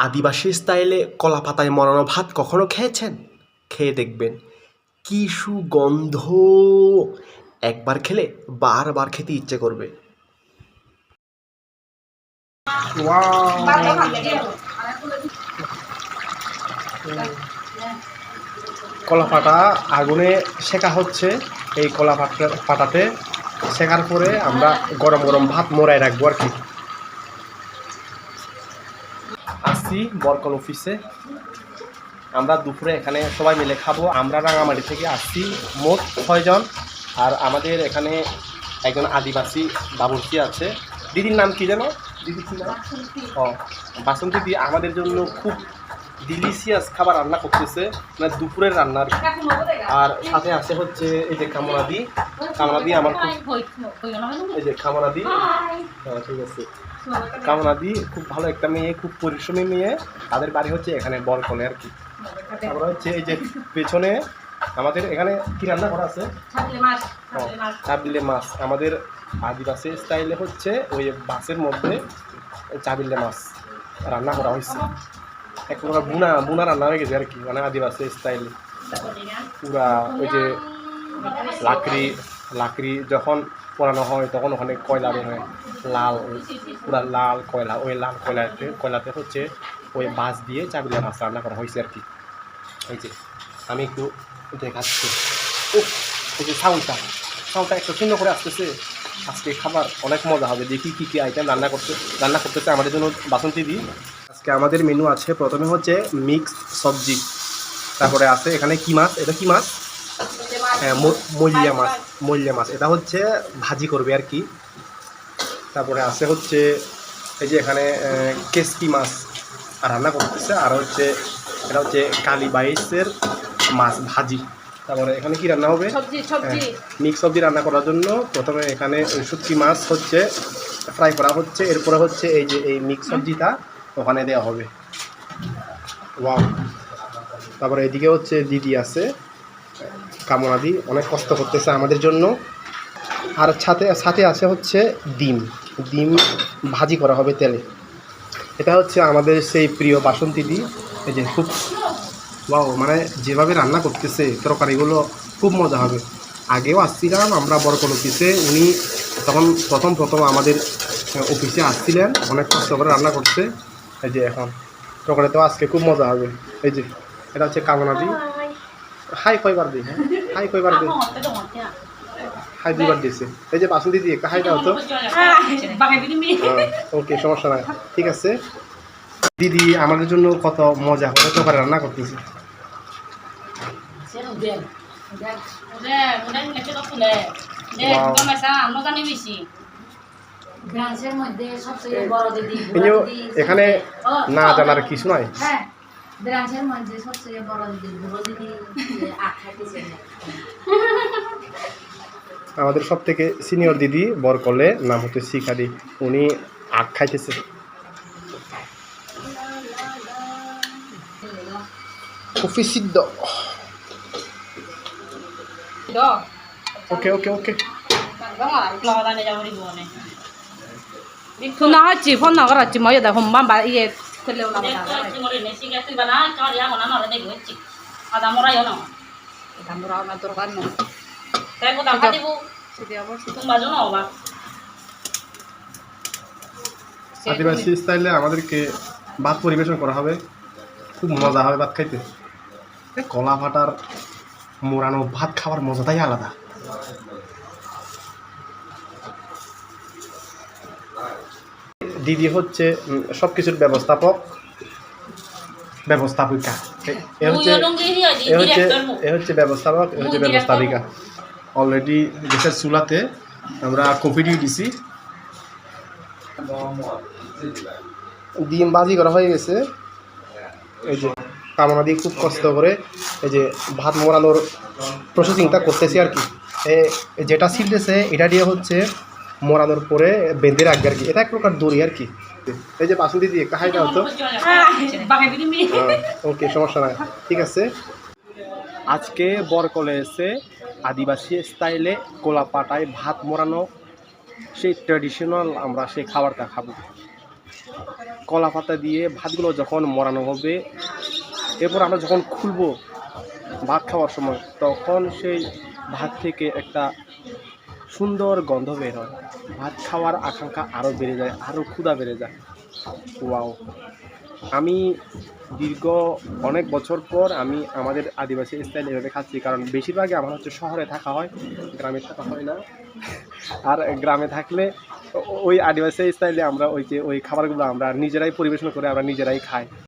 আদিবাসী স্টাইলে কলা পাতায় মরানো ভাত কখনো খেয়েছেন? খেয়ে দেখবেন। কি সুগন্ধ! একবার খেলে বারবার খেতে ইচ্ছে করবে। কলা পাতা আগুনে শেখা হচ্ছে। এই কলা পাতাতে শেখার পরে আমরা গরম গরম ভাত মোড়াই রাখব আর কি। আসছি বরকল অফিসে। আমরা দুপুরে এখানে সবাই মিলে খাব। আমরা রাঙামাটি থেকে আসছি মোট ছয়জন। আর আমাদের এখানে একজন আদিবাসী বাবুর্চি আছে। দিদির নাম কি যেন? দিদি কি নাম? ও বাসন্তী দি আমাদের জন্য খুব ডিলিশিয়াস খাবার রান্না করতেছে। মানে দুপুরের রান্নার। আর সাথে আছে হচ্ছে এই যে কামনাদি কামনাদি আমার খুব এই যে কামনাদি হ্যাঁ ঠিক আছে। কামনাদি খুব ভালো একটা মেয়ে খুব পরিশ্রমী মেয়ে। তাদের বাড়ি হচ্ছে এখানে বরকলে আর কি। তারপরে হচ্ছে এই যে পেছনে আমাদের এখানে কি রান্না করা আছে? চাবিলে মাছ আমাদের আদিবাসী স্টাইলে হচ্ছে ওই বাসের মধ্যে চাবিলে মাছ রান্না করা হয়েছে। এক প্রকার বুনা বুনা রান্না হয়ে গেছে আর কি মানে আদিবাসী স্টাইলে। পুরা ওই যে লাকড়ি লাকড়ি যখন পোড়ানো হয়, তখন ওখানে কয়লা বের হয়। লাল, পুরা লাল কয়লা, ওই লাল কয়লাতে কয়লাতে হচ্ছে ওই বাঁশ দিয়ে চাবিলা মাছ রান্না করা হয়েছে আর কি। যে, আমি একটু দেখাচ্ছি। ও এই যে সাউন্ডটা সাউন্ডটা একটু সুন্দর করে আসতেছে। আজকে খাবার অনেক মজা হবে, দেখি কী কী আইটেম রান্না করতে, রান্না করতেছে আমাদের জন্য বাসন্তী দিই আজকে আমাদের মেনু আছে, প্রথমে হচ্ছে মিক্স সবজি। তারপরে আছে এখানে কী মাছ? এটা কী মাছ? মল্লিয়া মাছ মল্লিয়া মাছ। এটা হচ্ছে ভাজি করবে আর কি। তারপরে আছে হচ্ছে এই যে এখানে কেসকি মাছ রান্না করতেছে। আর হচ্ছে এটা হচ্ছে কালী বাইসের মাছ ভাজি। তারপরে এখানে কি রান্না হবে? সবজি মিক্স সবজি রান্না করার জন্য প্রথমে এখানে ওই শুটকি মাছ হচ্ছে ফ্রাই করা হচ্ছে। এরপরে হচ্ছে এই যে এই মিক্স সবজিটা ওখানে দেওয়া হবে। ওয়াও। তারপরে এদিকে হচ্ছে দিদি আছে। কামনাদি অনেক কষ্ট করতেছে আমাদের জন্য। আর সাথে সাথে আছে হচ্ছে ডিম। ডিম ভাজি করা হবে তেলে। এটা হচ্ছে আমাদের সেই প্রিয় বাসন্তী দি। এই যে খুব, ওয়াও মানে যেভাবে রান্না করতেছে, তরকারিগুলো খুব মজা হবে। আগেও আসছিলাম, আমরা বরকল অফিসে, উনি তখন প্রথম প্রথম আমাদের অফিসে আসছিলেন, অনেক কষ্ট করে রান্না করছে। এই যে এখন, তরকারিতেও আজকে খুব মজা হবে। এই যে, এটা হচ্ছে কামনাদি হাই কয়বার দিই হ্যাঁ? হাই কয়বার দিই। হাই দুইবার দিয়েছে। এই যে বাসন্তী দিয়ে একটা হাই দাও তো। ওকে সমস্যা নাই। ঠিক আছে। দিদি আমাদের জন্য কত মজা করে তরকারি রান্না করতেছে? দিদি দিদি, এখানে না জানার কিছু নয় ব্রাঞ্চের মধ্যে সবচেয়ে বড় দিদি বুড়ো দিদি আমাদের সব থেকে সিনিয়র দিদি বরকলে নাম হচ্ছে শিখারি উনি আখ খাইতেছে। কফি সিদ্ধ। ওকে ওকে ওকে। না হচ্ছে ফোন না করা হচ্ছে মজা দেখো মাম্বা ইয়ে খেলেও না আমার দরকার নেই। আদিবাসী স্টাইলে আমাদেরকে ভাত পরিবেশন করা হবে। খুব মজা হবে ভাত খাইতে। কলা ভাটার মোড়ানো ভাত খাওয়ার মজাটাই আলাদা। দিদি হচ্ছে সব কিছুর ব্যবস্থাপক ব্যবস্থাপিকা। এ- হচ্ছে এ হচ্ছে এ হচ্ছে ব্যবস্থাপক এ হচ্ছে ব্যবস্থাপিকা। অলরেডি গ্যাসের চুলাতে আমরা কফি দিয়ে দিছি। ডিম বাজি করা হয়ে গেছে। এই যে কামনা দিয়ে খুব কষ্ট করে এই যে ভাত মোড়ানোর প্রসেসিংটা করতেছি আর কি। যেটা ছিলতেছে এটা দিয়ে হচ্ছে মোড়ানোর পরে বেঁধে রাখবে আর কি। এটা এক প্রকার দড়ি আর কি। এই যে বাসন্তী দিয়ে, একটা হাইটা হতো ওকে, সমস্যা নাই। ঠিক আছে। আজকে বরকলে এসে আদিবাসী স্টাইলে কোলা পাটায় ভাত মোড়ানো সেই ট্র্যাডিশনাল আমরা সেই খাবারটা খাব। কলা পাতা দিয়ে ভাতগুলো যখন মরানো হবে, এরপর আমরা যখন খুলবো ভাত খাওয়ার সময়, তখন সেই ভাত থেকে একটা সুন্দর গন্ধ বের হয়। ভাত খাওয়ার আকাঙ্ক্ষা আরও বেড়ে যায় আরও ক্ষুধা বেড়ে যায়। ওয়াও। আমি দীর্ঘ অনেক বছর পর আমি আমাদের আদিবাসী স্টাইল এভাবে খাচ্ছি, কারণ বেশিরভাগই আমার হচ্ছে শহরে থাকা হয়, গ্রামে থাকা হয় না। আর গ্রামে থাকলে ওই আদিবাসী স্টাইলে আমরা ওই যে ওই খাবারগুলো আমরা নিজেরাই পরিবেশন করে আমরা নিজেরাই খাই।